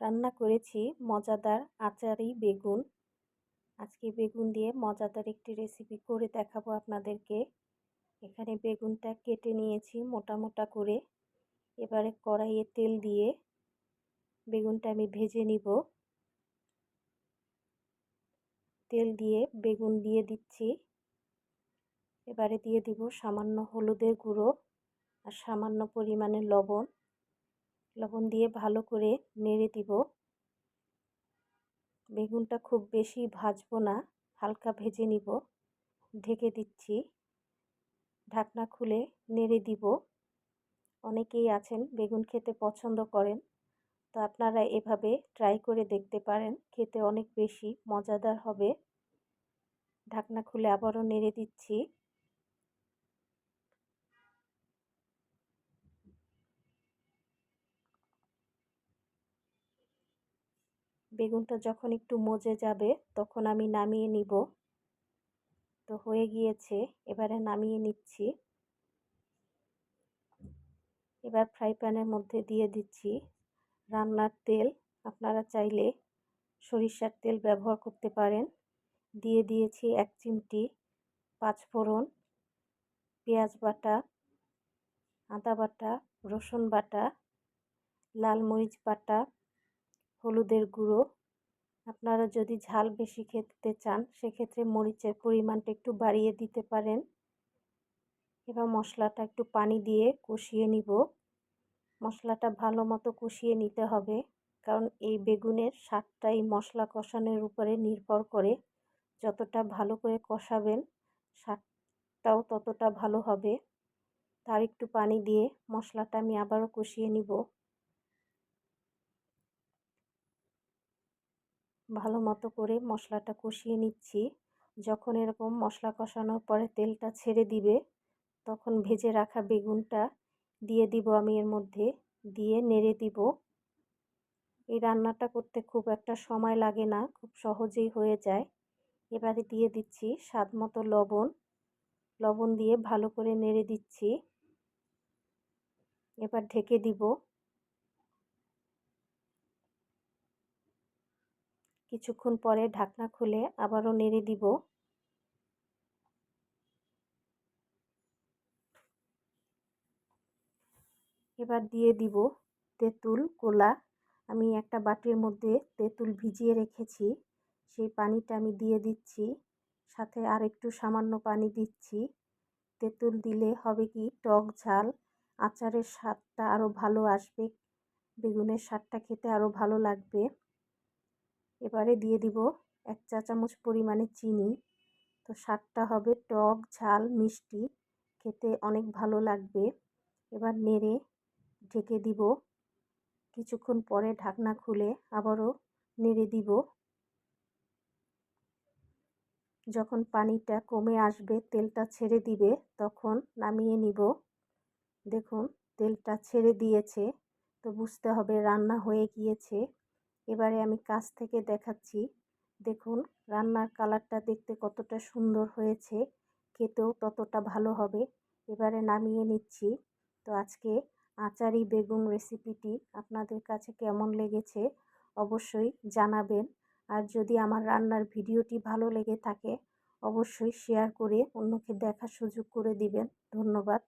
রান্না করেছি। মজাদার আচারি বেগুন। আজকে বেগুন দিয়ে মজাদার একটি রেসিপি করে দেখাবো আপনাদেরকে। এখানে বেগুনটা কেটে নিয়েছি মোটা মোটা করে। এবারে কড়াইয়ে তেল দিয়ে বেগুনটা আমি ভেজে নিব। তেল দিয়ে বেগুন দিয়ে দিচ্ছি। এবারে দিয়ে দিব সামান্য হলুদের গুঁড়ো আর সামান্য পরিমাণে লবণ। লবণ দিয়ে ভালো করে নেড়ে দিব। বেগুনটা খুব বেশি ভাজবো না, হালকা ভেজে নিব। ঢেকে দিচ্ছি। ঢাকনা খুলে নেড়ে দিব। অনেকেই আছেন বেগুন খেতে পছন্দ করেন, তো আপনারা এভাবে ট্রাই করে দেখতে পারেন, খেতে অনেক বেশি মজাদার হবে। ঢাকনা খুলে আবারও নেড়ে দিচ্ছি। বেগুনটা যখন একটু মজে যাবে, তখন আমি নামিয়ে নিব। তো হয়ে গিয়েছে, এবারে নামিয়ে নিচ্ছি। এবার ফ্রাই প্যানের মধ্যে দিয়ে দিচ্ছি রান্নার তেল। আপনারা চাইলে সরিষার তেল ব্যবহার করতে পারেন। দিয়ে দিয়েছি এক চিমটি পাঁচফোড়ন পেঁয়াজ বাটা, আদা বাটা, রসুন বাটা, লাল মরিচ বাটা, হলুদের গুঁড়ো আপনারা যদি ঝাল বেশি খেতে চান, সেক্ষেত্রে মরিচের পরিমাণটা একটু বাড়িয়ে দিতে পারেন এবার মশলাটা একটু পানি দিয়ে কষিয়ে নিব। মশলাটা ভালো মতো কষিয়ে নিতে হবে, কারণ এই বেগুনের স্বাদটা এই মশলা কষানোর উপরে নির্ভর করে যতটা ভালো করে কষাবেন, স্বাদটাও ততটা ভালো হবে। তার একটু পানি দিয়ে মশলাটা আমি আবারও কষিয়ে নিব। ভালো মতো করে মশলাটা কষিয়ে নিচ্ছি। যখন এরকম মশলা কষানোর পরে তেলটা ছেড়ে দিবে, তখন ভেজে রাখা বেগুনটা দিয়ে দিব আমি এর মধ্যে, দিয়ে নেড়ে দিব। এই রান্নাটা করতে খুব একটা সময় লাগে না, খুব সহজেই হয়ে যায়। এবারে দিয়ে দিচ্ছি স্বাদ মতো লবণ। লবণ দিয়ে ভালো করে নেড়ে দিচ্ছি। এবার ঢেকে দিব। কিছুক্ষণ পরে ঢাকনা খুলে আবারও নেড়ে দিব। এবার দিয়ে দিব তেঁতুল, কোলা। আমি একটা বাটির মধ্যে তেঁতুল ভিজিয়ে রেখেছি। সেই পানিটা আমি দিয়ে দিচ্ছি। সাথে আর একটু সামান্য পানি দিচ্ছি। তেঁতুল দিলে হবে কি, টক ঝাল। আচারের স্বাদটা আরও ভালো আসবে। বেগুনের স্বাদটা খেতে আরও ভালো লাগবে। এবারে দিয়ে দিব এক চা চামচ পরিমাণে চিনি। তো স্বাদটা হবে টক, ঝাল, মিষ্টি। খেতে অনেক ভালো লাগবে। এবার নেড়ে ঢেকে দিব। কিছুক্ষণ পরে ঢাকনা খুলে আবারও নেড়ে দিব। যখন পানিটা কমে আসবে, তেলটা ছেড়ে দিবে, তখন নামিয়ে নিব। দেখুন, তেলটা ছেড়ে দিয়েছে। তো বুঝতে হবে রান্না হয়ে গিয়েছে। এবারে আমি কাছ থেকে দেখাচ্ছি। দেখুন, রান্নার কালারটা দেখতে কতটা সুন্দর হয়েছে। খেতেও ততটা ভালো হবে। এবারে নামিয়ে নিচ্ছি। তো আজকে আচারি বেগুন রেসিপিটি আপনাদের কাছে কেমন লেগেছে অবশ্যই জানাবেন। আর যদি আমার রান্নার ভিডিওটি ভালো লেগে থাকে, অবশ্যই শেয়ার করে অন্যকে দেখার সুযোগ করে দিবেন। ধন্যবাদ।